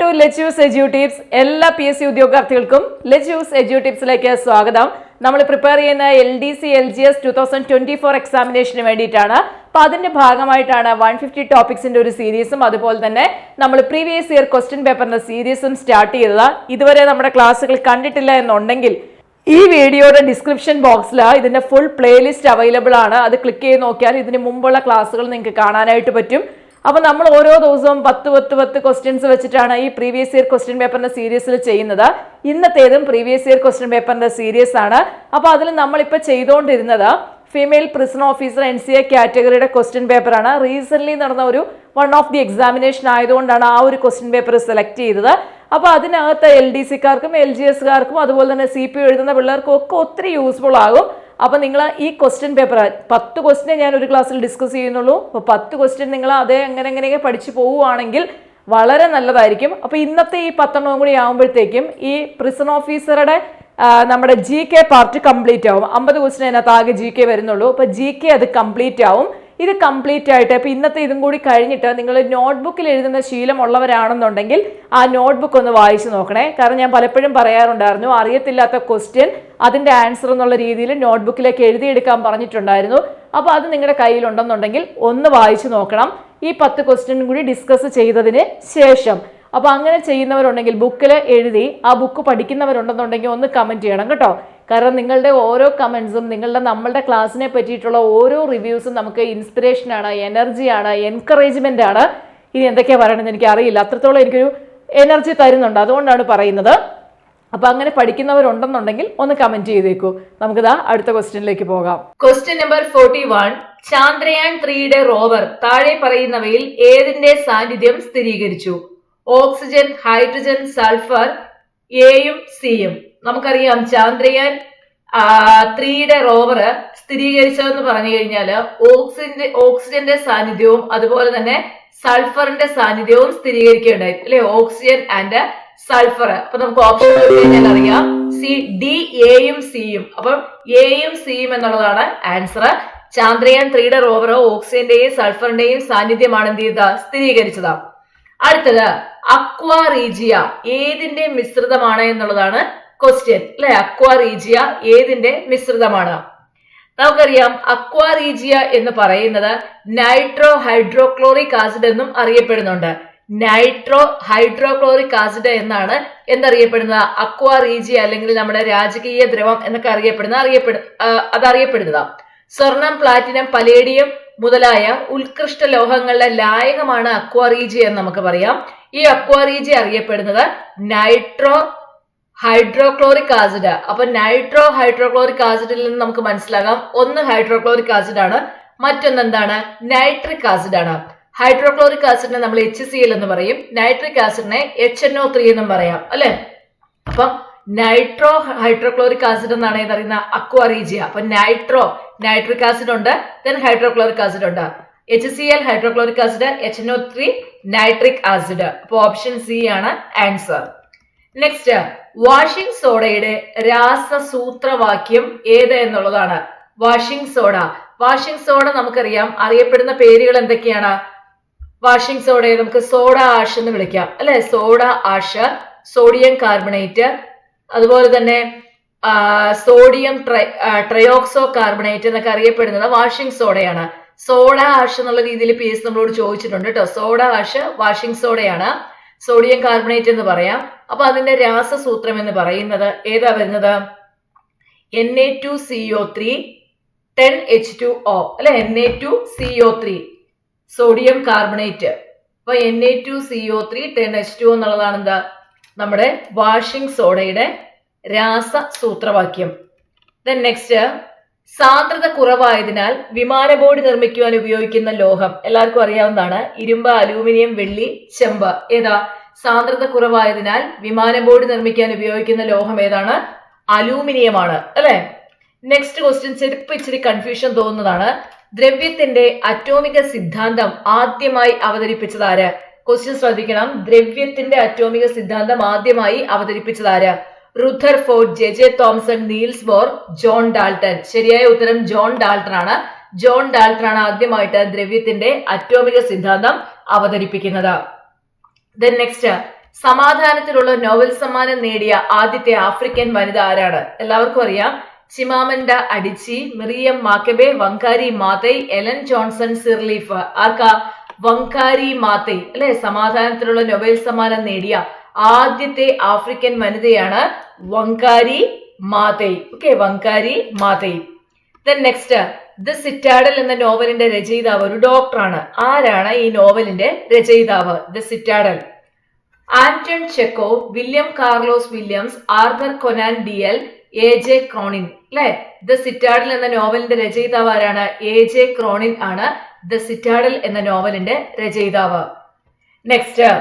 To lettuce edu tips എല്ലാ P S C ഉദ്യോഗാർത്ഥികൾക്കും lettuce edu ടിപ്സിലേക്ക് സ്വാഗതം. നമ്മൾ പ്രിപ്പയർ ചെയ്യുന്ന L D C L G S two thousand twenty four എക്സാമിനേഷന് വേണ്ടിയിട്ടാണ്. അപ്പൊ അതിന്റെ ഭാഗമായിട്ടാണ് വൺ ഫിഫ്റ്റി ടോപ്പിക്സിന്റെ ഒരു സീരീസും അതുപോലെ തന്നെ നമ്മൾ പ്രീവിയസ് ഇയർ ക്വസ്റ്റ്യൻ പേപ്പറിന്റെ സീരീസും സ്റ്റാർട്ട് ചെയ്തത്. ഇതുവരെ നമ്മുടെ ക്ലാസ്സുകൾ കണ്ടിട്ടില്ല എന്നുണ്ടെങ്കിൽ ഈ വീഡിയോയുടെ ഡിസ്ക്രിപ്ഷൻ ബോക്സിൽ ഇതിന്റെ ഫുൾ പ്ലേലിസ്റ്റ് അവൈലബിൾ ആണ്. അത് ക്ലിക്ക് ചെയ്ത് നോക്കിയാൽ ഇതിന് മുമ്പുള്ള ക്ലാസ്സുകൾ നിങ്ങൾക്ക് കാണാനായിട്ട് പറ്റും. അപ്പൊ നമ്മൾ ഓരോ ദിവസവും പത്ത് പത്ത് പത്ത് ക്വസ്റ്റ്യൻസ് വെച്ചിട്ടാണ് ഈ പ്രീവിയസ് ഇയർ ക്വസ്റ്റ്യൻ പേപ്പറിന്റെ സീരീസിൽ ചെയ്യുന്നത്. ഇന്നത്തേതും പ്രീവിയസ് ഇയർ ക്വസ്റ്റ്യൻ പേപ്പറിന്റെ സീരീസ് ആണ്. അപ്പൊ അതിൽ നമ്മളിപ്പോൾ ചെയ്തുകൊണ്ടിരുന്നത് female prison officer N C A കാറ്റഗറിയുടെ question പേപ്പറാണ് റീസെന്റ് നടന്ന ഒരു വൺ ഓഫ് ദി എക്സാമിനേഷൻ ആയതുകൊണ്ടാണ് ആ ഒരു ക്വസ്റ്റ്യൻ പേപ്പർ സെലക്ട് ചെയ്തത്. അപ്പോൾ അതിനകത്ത് എൽ ഡി സിക്കാർക്കും എൽ ജി എസ്കാർക്കും അതുപോലെ തന്നെ സി പി എഴുതുന്ന പിള്ളേർക്കും ഒക്കെ ഒത്തിരി യൂസ്ഫുൾ ആകും. അപ്പോൾ നിങ്ങൾ ഈ ക്വസ്റ്റ്യൻ പേപ്പർ പത്ത് ക്വസ്റ്റ്യൻ ഞാൻ ഒരു ക്ലാസ്സിൽ ഡിസ്കസ് ചെയ്യുന്നുള്ളൂ. അപ്പോൾ പത്ത് ക്വസ്റ്റ്യൻ നിങ്ങൾ അതേ അങ്ങനെ അങ്ങനെയൊക്കെ പഠിച്ചു പോവുകയാണെങ്കിൽ വളരെ നല്ലതായിരിക്കും. അപ്പോൾ ഇന്നത്തെ ഈ പത്തെണ്ണവും കൂടി ആകുമ്പോഴത്തേക്കും ഈ പ്രിസൺ ഓഫീസറുടെ നമ്മുടെ ജി കെ പാർട്ട് കംപ്ലീറ്റ് ആവും. അമ്പത് ക്വസ്റ്റ്യൻ അതിനകത്ത് ആകെ ജി കെ വരുന്നുള്ളൂ. അപ്പോൾ ജി കെ അത് കംപ്ലീറ്റ് ആവും. ഇത് കംപ്ലീറ്റ് ആയിട്ട്. ഇപ്പം ഇന്നത്തെ ഇതും കൂടി കഴിഞ്ഞിട്ട് നിങ്ങൾ നോട്ട്ബുക്കിൽ എഴുതുന്ന ശീലമുള്ളവരാണെന്നുണ്ടെങ്കിൽ ആ നോട്ട്ബുക്ക് ഒന്ന് വായിച്ചു നോക്കണേ. കാരണം ഞാൻ പലപ്പോഴും പറയാറുണ്ടായിരുന്നു അറിയത്തില്ലാത്ത ക്വസ്റ്റ്യൻ അതിന്റെ ആൻസർ എന്നുള്ള രീതിയിൽ നോട്ട്ബുക്കിലേക്ക് എഴുതിയെടുക്കാൻ പറഞ്ഞിട്ടുണ്ടായിരുന്നു. അപ്പോൾ അത് നിങ്ങളുടെ കയ്യിലുണ്ടെന്നുണ്ടെങ്കിൽ ഒന്ന് വായിച്ചു നോക്കണം. ഈ പത്ത് ക്വസ്റ്റ്യൻ കൂടി ഡിസ്കസ് ചെയ്തതിന് ശേഷം. അപ്പോൾ അങ്ങനെ ചെയ്യുന്നവരുണ്ടെങ്കിൽ ബുക്കിൽ എഴുതി ആ ബുക്ക് പഠിക്കുന്നവരുണ്ടെന്നുണ്ടെങ്കിൽ ഒന്ന് കമന്റ് ചെയ്യണം കേട്ടോ. കാരണം നിങ്ങളുടെ ഓരോ കമൻസും നിങ്ങളുടെ നമ്മളുടെ ക്ലാസ്സിനെ പറ്റിയിട്ടുള്ള ഓരോ റിവ്യൂസും നമുക്ക് ഇൻസ്പിറേഷനാണ് എനർജിയാണ് എൻകറേജ്മെന്റ് ആണ് ഇനി എന്തൊക്കെയാണ് പറയണമെന്ന് എനിക്ക് അറിയില്ല. അത്രത്തോളം എനിക്കൊരു എനർജി തരുന്നുണ്ട്. അതുകൊണ്ടാണ് പറയുന്നത്. അപ്പൊ അങ്ങനെ പഠിക്കുന്നവരുണ്ടെന്നുണ്ടെങ്കിൽ ഒന്ന് കമന്റ് ചെയ്തേക്കൂ. നമുക്കിതാ അടുത്ത ക്വസ്റ്റ്യനിലേക്ക് പോകാം. Question number forty one Chandrayaan ത്രീയുടെ റോവർ താഴെ പറയുന്നവയിൽ ഏതിന്റെ സാന്നിധ്യം സ്ഥിരീകരിച്ചു? ഓക്സിജൻ ഹൈഡ്രജൻ സൾഫർ എയും സിയും നമുക്കറിയാം ചാന്ദ്രയാൻ ത്രീയുടെ റോവർ സ്ഥിരീകരിച്ചതെന്ന് പറഞ്ഞു കഴിഞ്ഞാൽ ഓക്സിജന്റെ ഓക്സിജന്റെ സാന്നിധ്യവും അതുപോലെ തന്നെ സൾഫറിന്റെ സാന്നിധ്യവും സ്ഥിരീകരിക്കേണ്ടായി അല്ലെ? Oxygen and sulphur. അപ്പൊ നമുക്ക് ഓപ്ഷൻ കഴിഞ്ഞാൽ അറിയാം. സി ഡി എയും സിയും അപ്പം എയും സിയും എന്നുള്ളതാണ് ആൻസർ ചാന്ദ്രയാൻ ത്രീയുടെ റോവർ ഓക്സിജന്റെയും സൾഫറിന്റെയും സാന്നിധ്യമാണ് എന്ത് ചെയ്ത സ്ഥിരീകരിച്ചത്. അടുത്തത് അക്വാ റീജിയ. ഏതിന്റെ മിശ്രിതമാണ് എന്നുള്ളതാണ് ക്വസ്റ്റ്യൻ അല്ലെ? അക്വാറീജിയ ഏതിന്റെ മിശ്രിതമാണ്? നമുക്കറിയാം അക്വാറീജിയ എന്ന് പറയുന്നത് നൈട്രോ ഹൈഡ്രോക്ലോറിക് ആസിഡ് എന്നും അറിയപ്പെടുന്നുണ്ട്. നൈട്രോ ഹൈഡ്രോക്ലോറിക് ആസിഡ് എന്നാണ് എന്തറിയപ്പെടുന്നത്? അക്വാറീജിയ അല്ലെങ്കിൽ നമ്മുടെ രാജകീയ ദ്രവം എന്നൊക്കെ അറിയപ്പെടുന്ന അറിയപ്പെടു അതറിയപ്പെടുന്നത്. സ്വർണം പ്ലാറ്റിനം പലേഡിയം മുതലായ ഉത്കൃഷ്ട ലോഹങ്ങളുടെ ലായകമാണ് അക്വാറീജിയ എന്ന് നമുക്ക് പറയാം. ഈ അക്വാറീജിയ അറിയപ്പെടുന്നത് നൈട്രോ ഹൈഡ്രോക്ലോറിക് ആസിഡ്. അപ്പൊ നൈട്രോ ഹൈഡ്രോക്ലോറിക് ആസിഡിൽ നിന്ന് നമുക്ക് മനസ്സിലാകാം. ഒന്ന് ഹൈഡ്രോക്ലോറിക് ആസിഡ് ആണ് മറ്റൊന്ന് എന്താണ്? നൈട്രിക് ആസിഡ് ആണ് ഹൈഡ്രോക്ലോറിക് ആസിഡിനെ നമ്മൾ എച്ച് സി എൽ എന്ന് പറയും. നൈട്രിക് ആസിഡിനെ എച്ച് എൻ ഒ ത്രീ എന്നും പറയാം അല്ലെ? അപ്പം നൈട്രോ ഹൈഡ്രോക്ലോറിക് ആസിഡ് എന്നാണ് ഈ പറയുന്ന അക്വാറീജിയ. അപ്പൊ നൈട്രോ നൈട്രിക് ആസിഡ് ഉണ്ട് ദെൻ ഹൈഡ്രോക്ലോറിക് ആസിഡ് ഉണ്ട് H C L hydrochloric acid H N O three nitric acid. അപ്പൊ ഓപ്ഷൻ സി ആണ് ആൻസർ. നെക്സ്റ്റ് വാഷിംഗ് സോഡയുടെ രാസസൂത്രവാക്യം ഏത് എന്നുള്ളതാണ്. Washing soda. വാഷിംഗ് സോഡ നമുക്കറിയാം. അറിയപ്പെടുന്ന പേരുകൾ എന്തൊക്കെയാണ്? വാഷിംഗ് സോഡയെ നമുക്ക് സോഡ ആഷ് എന്ന് വിളിക്കാം. അല്ലെ? സോഡ ആഷ് സോഡിയം കാർബണേറ്റ് അതുപോലെ തന്നെ സോഡിയം ട്രൈ ട്രയോക്സോ കാർബണേറ്റ് എന്നൊക്കെ അറിയപ്പെടുന്നത് വാഷിംഗ് സോഡയാണ്. സോഡ ആഷ് എന്നുള്ള രീതിയിൽ പി എസ് നമ്മളോട് ചോദിച്ചിട്ടുണ്ട് കേട്ടോ. സോഡ ആഷ് വാഷിംഗ് സോഡയാണ്. സോഡിയം കാർബണേറ്റ് എന്ന് പറയാം. അപ്പൊ അതിന്റെ രാസസൂത്രം എന്ന് പറയുന്നത് ഏതാ വരുന്നത്? N A two C O three ten H two O അല്ലെ? N A two C O three sodium carbonate അപ്പൊ N A two C O three ten H two എന്നുള്ളതാണ് എന്താ? നമ്മുടെ വാഷിംഗ് സോഡയുടെ രാസസൂത്രവാക്യം. ദെൻ നെക്സ്റ്റ് സാന്ദ്രത കുറവായതിനാൽ വിമാന ബോഡി നിർമ്മിക്കുവാൻ ഉപയോഗിക്കുന്ന ലോഹം. എല്ലാവർക്കും അറിയാവുന്നതാണ്. ഇരുമ്പ് അലൂമിനിയം വെള്ളി ചെമ്പ്. ഏതാ? സാന്ദ്രത കുറവായതിനാൽ വിമാന ബോഡി നിർമ്മിക്കാൻ ഉപയോഗിക്കുന്ന ലോഹം ഏതാണ്? അലൂമിനിയമാണ്. അല്ലെ? നെക്സ്റ്റ് ക്വസ്റ്റ്യൻ ചെരുപ്പ് ഇച്ചിരി കൺഫ്യൂഷൻ തോന്നുന്നതാണ്. ദ്രവ്യത്തിന്റെ അറ്റോമിക സിദ്ധാന്തം ആദ്യമായി അവതരിപ്പിച്ചത് ആര്? ക്വസ്റ്റ്യൻ ശ്രദ്ധിക്കണം. ദ്രവ്യത്തിന്റെ അറ്റോമിക സിദ്ധാന്തം ആദ്യമായി അവതരിപ്പിച്ചത് ആര്? Rutherford J J Thomson Niels Bohr John Dalton ശരിയായ ഉത്തരം ജോൺ ഡാൾട്ടൺ ആണ്. ജോൺ ഡാൾട്ടൺ ആണ് ആദ്യമായിട്ട് ദ്രവ്യത്തിന്റെ അറ്റോമിക സിദ്ധാന്തം അവതരിപ്പിക്കുന്നത്. ദെൻ നെക്സ്റ്റ് സമാധാനത്തിലുള്ള നോവൽ സമ്മാനം നേടിയ ആദ്യത്തെ ആഫ്രിക്കൻ വനിത ആരാണ്? എല്ലാവർക്കും അറിയാം. Chimamanda Adichie Miriam Makeba Wangari Maathai Ellen Johnson Sirleaf. ആർക്കാ? Wangari Maathai. അല്ലെ? സമാധാനത്തിലുള്ള നൊബേൽ സമ്മാനം നേടിയ ആദ്യത്തെ ആഫ്രിക്കൻ വനിതയാണ് Wangari Maathai. Okay Wangari Maathai. Then next the Citadel എന്ന നോവലിന്റെ രചയിതാവ് ഒരു ഡോക്ടറാണ്. ആരാണ് ഈ നോവലിന്റെ രചയിതാവ്? The Citadel. Anton Chekhov William Carlos Williams Arthur Conan Doyle A J Cronin. അല്ലെ? ദ സിറ്റാഡൽ എന്ന നോവലിന്റെ രചയിതാവ് ആരാണ്? എ ജെ ക്രോണിൻ ആണ് ദ സിറ്റാഡൽ എന്ന നോവലിന്റെ രചയിതാവ്. നെക്സ്റ്റ്.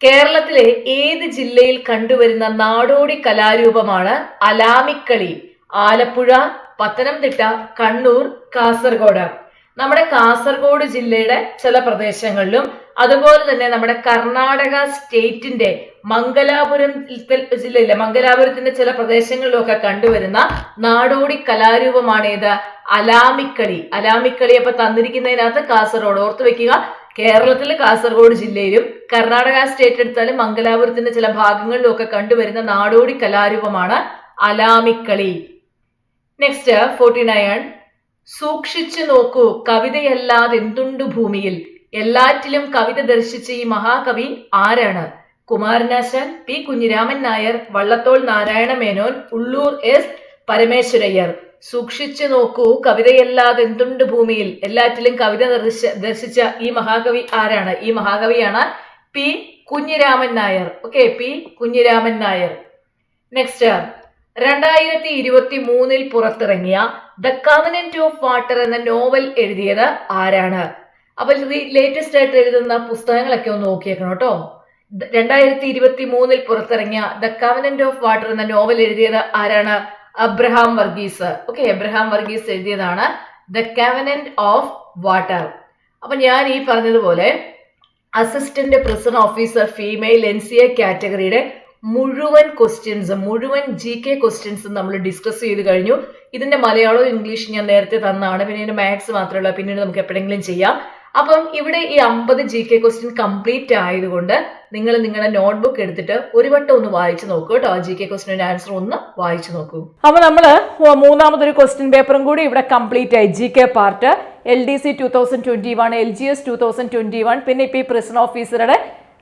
കേരളത്തിലെ ഏത് ജില്ലയിൽ കണ്ടുവരുന്ന നാടോടി കലാരൂപമാണ് അലാമിക്കളി? ആലപ്പുഴ പത്തനംതിട്ട കണ്ണൂർ കാസർഗോഡ്. നമ്മുടെ കാസർഗോഡ് ജില്ലയുടെ ചില പ്രദേശങ്ങളിലും അതുപോലെ തന്നെ നമ്മുടെ കർണാടക സ്റ്റേറ്റിന്റെ മംഗലാപുരം ജില്ലയിലെ മംഗലാപുരത്തിന്റെ ചില പ്രദേശങ്ങളിലൊക്കെ കണ്ടുവരുന്ന നാടോടി കലാരൂപമാണ് ഏത് അലാമിക്കളി. അലാമിക്കളി അപ്പൊ തന്നിരിക്കുന്നതിനകത്ത് കാസർഗോഡ്. ഓർത്തു വെക്കുക കേരളത്തിലെ കാസർഗോഡ് ജില്ലയിലും കർണാടക സ്റ്റേറ്റ് എടുത്താലും മംഗലാപുരത്തിന്റെ ചില ഭാഗങ്ങളിലും ഒക്കെ കണ്ടുവരുന്ന നാടോടി കലാരൂപമാണ് അലാമിക്കളി. നെക്സ്റ്റ് ഫോർട്ടി നയൻ സൂക്ഷിച്ചു നോക്കൂ കവിതയല്ലാതെ എന്തുണ്ട് ഭൂമിയിൽ? എല്ലാറ്റിലും കവിത ദർശിച്ച ഈ മഹാകവി ആരാണ്? കുമാരനാശാൻ പി. കുഞ്ഞിരാമൻ നായർ വള്ളത്തോൾ നാരായണ മേനോൻ ഉള്ളൂർ എസ്. പരമേശ്വരയ്യർ. സൂക്ഷിച്ചു നോക്കൂ കവിതയല്ലാതെ എന്തുണ്ട് ഭൂമിയിൽ? എല്ലാറ്റിലും കവിത ദർശ ദർശിച്ച ഈ മഹാകവി ആരാണ്? ഈ മഹാകവിയാണ് P. Kunhiraman Nair. Okay P. Kunhiraman Nair. Next രണ്ടായിരത്തി ഇരുപത്തി മൂന്നിൽ പുറത്തിറങ്ങിയ ദ കവനന്റ് ഓഫ് വാട്ടർ എന്ന നോവൽ എഴുതിയത് ആരാണ്? അപ്പൊ ലേറ്റസ്റ്റ് ആയിട്ട് എഴുതുന്ന പുസ്തകങ്ങളൊക്കെ ഒന്ന് നോക്കിയേക്കണം കേട്ടോ. രണ്ടായിരത്തി ഇരുപത്തി മൂന്നിൽ പുറത്തിറങ്ങിയ ദ കവനന്റ് ഓഫ് വാട്ടർ എന്ന നോവൽ എഴുതിയത് ആരാണ്? അബ്രഹാം വർഗീസ്. ഓക്കെ അബ്രഹാം വർഗീസ് എഴുതിയതാണ് ദ കവനന്റ് ഓഫ് വാട്ടർ അപ്പൊ ഞാൻ ഈ പറഞ്ഞതുപോലെ assistant prison officer female N C A കാറ്റഗറിയുടെ മുഴുവൻ ക്വസ്റ്റ്യൻസ് മുഴുവൻ ജി കെ ക്വസ്റ്റ്യൻസും നമ്മൾ ഡിസ്കസ് ചെയ്ത് കഴിഞ്ഞു. ഇതിന്റെ മലയാളവും ഇംഗ്ലീഷും ഞാൻ നേരത്തെ തന്നാണ്. പിന്നെ ഇതിന്റെ മാത്സ് മാത്രമല്ല പിന്നീട് നമുക്ക് എപ്പോഴെങ്കിലും ചെയ്യാം. അപ്പം ഇവിടെ ഈ അമ്പത് ജി കെ ക്വസ്റ്റ്യൻ കംപ്ലീറ്റ് ആയതുകൊണ്ട് നിങ്ങൾ നിങ്ങളുടെ നോട്ട്ബുക്ക് എടുത്തിട്ട് ഒരു വട്ടം ഒന്ന് വായിച്ചു നോക്കൂ കേട്ടോ. ജി കെ ക്വസ്റ്റിന്റെ ആൻസർ ഒന്ന് വായിച്ചു നോക്കൂ. അപ്പൊ നമ്മൾ മൂന്നാമതൊരു ക്വസ്റ്റ്യൻ പേപ്പറും കൂടി ഇവിടെ കംപ്ലീറ്റ് ആയി. G K part L D C two thousand twenty one L G S two thousand twenty one പിന്നെ ഇപ്പൊ ഈ പ്രിസൺ ഓഫീസറുടെ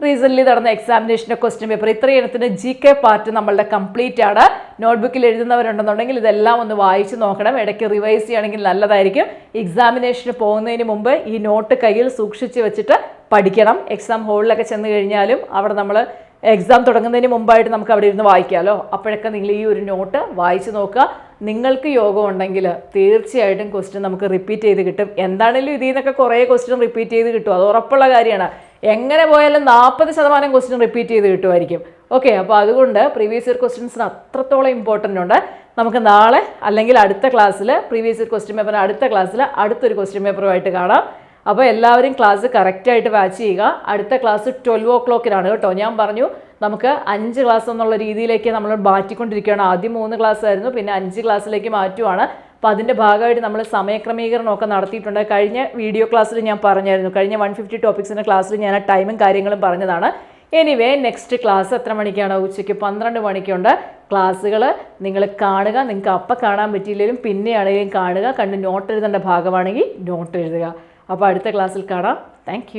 റീസെന്റ് നടന്ന എക്സാമിനേഷന്റെ ക്വസ്റ്റ്യൻ പേപ്പർ ഇത്രയും ഇനത്തിന്റെ ജി കെ പാർട്ട് നമ്മളുടെ കംപ്ലീറ്റ് ആണ്. നോട്ട്ബുക്കിൽ എഴുതുന്നവരുണ്ടെന്നുണ്ടെങ്കിൽ ഇതെല്ലാം ഒന്ന് വായിച്ച് നോക്കണം. ഇടയ്ക്ക് റിവൈസ് ചെയ്യുകയാണെങ്കിൽ നല്ലതായിരിക്കും. എക്സാമിനേഷന് പോകുന്നതിന് മുമ്പ് ഈ നോട്ട് കയ്യിൽ സൂക്ഷിച്ച് വെച്ചിട്ട് പഠിക്കണം. എക്സാം ഹോളിലൊക്കെ ചെന്ന് കഴിഞ്ഞാലും അവിടെ നമ്മൾ എക്സാം തുടങ്ങുന്നതിന് മുമ്പായിട്ട് നമുക്ക് അവിടെ ഇരുന്ന് വായിക്കാമല്ലോ അപ്പോഴൊക്കെ നിങ്ങൾ ഈ ഒരു നോട്ട് വായിച്ച് നോക്കുക. നിങ്ങൾക്ക് യോഗം ഉണ്ടെങ്കിൽ തീർച്ചയായിട്ടും ക്വസ്റ്റ്യൻ നമുക്ക് റിപ്പീറ്റ് ചെയ്ത് കിട്ടും. എന്താണെങ്കിലും ഇതിൽ നിന്നൊക്കെ കുറേ ക്വസ്റ്റ്യൻ റിപ്പീറ്റ് ചെയ്ത് കിട്ടും. അത് ഉറപ്പുള്ള കാര്യമാണ്. എങ്ങനെ പോയാലും നാൽപ്പത് ശതമാനം ക്വസ്റ്റ്യൻ റിപ്പീറ്റ് ചെയ്ത് കിട്ടുമായിരിക്കും. ഓക്കെ അപ്പോൾ അതുകൊണ്ട് പ്രീവിയസ് ഇയർ ക്വസ്റ്റ്യൻസിന് അത്രത്തോളം ഇമ്പോർട്ടന്റ് ഉണ്ട്. നമുക്ക് നാളെ അല്ലെങ്കിൽ അടുത്ത ക്ലാസ്സിൽ പ്രീവിയസ് ഇയർ ക്വസ്റ്റ്യൻ പേപ്പർ അടുത്ത ക്ലാസ്സിൽ അടുത്തൊരു ക്വസ്റ്റ്യൻ പേപ്പറുമായിട്ട് കാണാം. അപ്പോൾ എല്ലാവരും ക്ലാസ് കറക്റ്റായിട്ട് വാച്ച് ചെയ്യുക. അടുത്ത ക്ലാസ് ട്വൽവ് ഓ ക്ലോക്കിനാണ് കേട്ടോ. ഞാൻ പറഞ്ഞു നമുക്ക് അഞ്ച് ക്ലാസ് എന്നുള്ള രീതിയിലേക്ക് നമ്മൾ മാറ്റിക്കൊണ്ടിരിക്കുകയാണ്. ആദ്യം മൂന്ന് ക്ലാസ് ആയിരുന്നു പിന്നെ അഞ്ച് ക്ലാസ്സിലേക്ക് മാറ്റുവാണ്. അപ്പോൾ അതിന്റെ ഭാഗമായിട്ട് നമ്മൾ സമയക്രമീകരണമൊക്കെ നടത്തിയിട്ടുണ്ട്. കഴിഞ്ഞ വീഡിയോ ക്ലാസ്സിൽ ഞാൻ പറഞ്ഞായിരുന്നു. കഴിഞ്ഞ വൺ ഫിഫ്റ്റി ടോപ്പിക്സിന്റെ ക്ലാസ്സിൽ ഞാൻ ആ ടൈമും കാര്യങ്ങളും പറഞ്ഞതാണ്. എനിവേ നെക്സ്റ്റ് ക്ലാസ് എത്ര മണിക്കാണ്? ഉച്ചയ്ക്ക് പന്ത്രണ്ട് മണിക്കുണ്ട്. ക്ലാസ്സുകൾ നിങ്ങൾ കാണുക. നിങ്ങൾക്ക് അപ്പം കാണാൻ പറ്റിയില്ലെങ്കിലും പിന്നെയാണെങ്കിലും കാണുക. കണ്ട് നോട്ട് എഴുതേണ്ട ഭാഗമാണെങ്കിൽ നോട്ട് എഴുതുക. അപ്പോൾ അടുത്ത ക്ലാസ്സിൽ കാണാം. താങ്ക്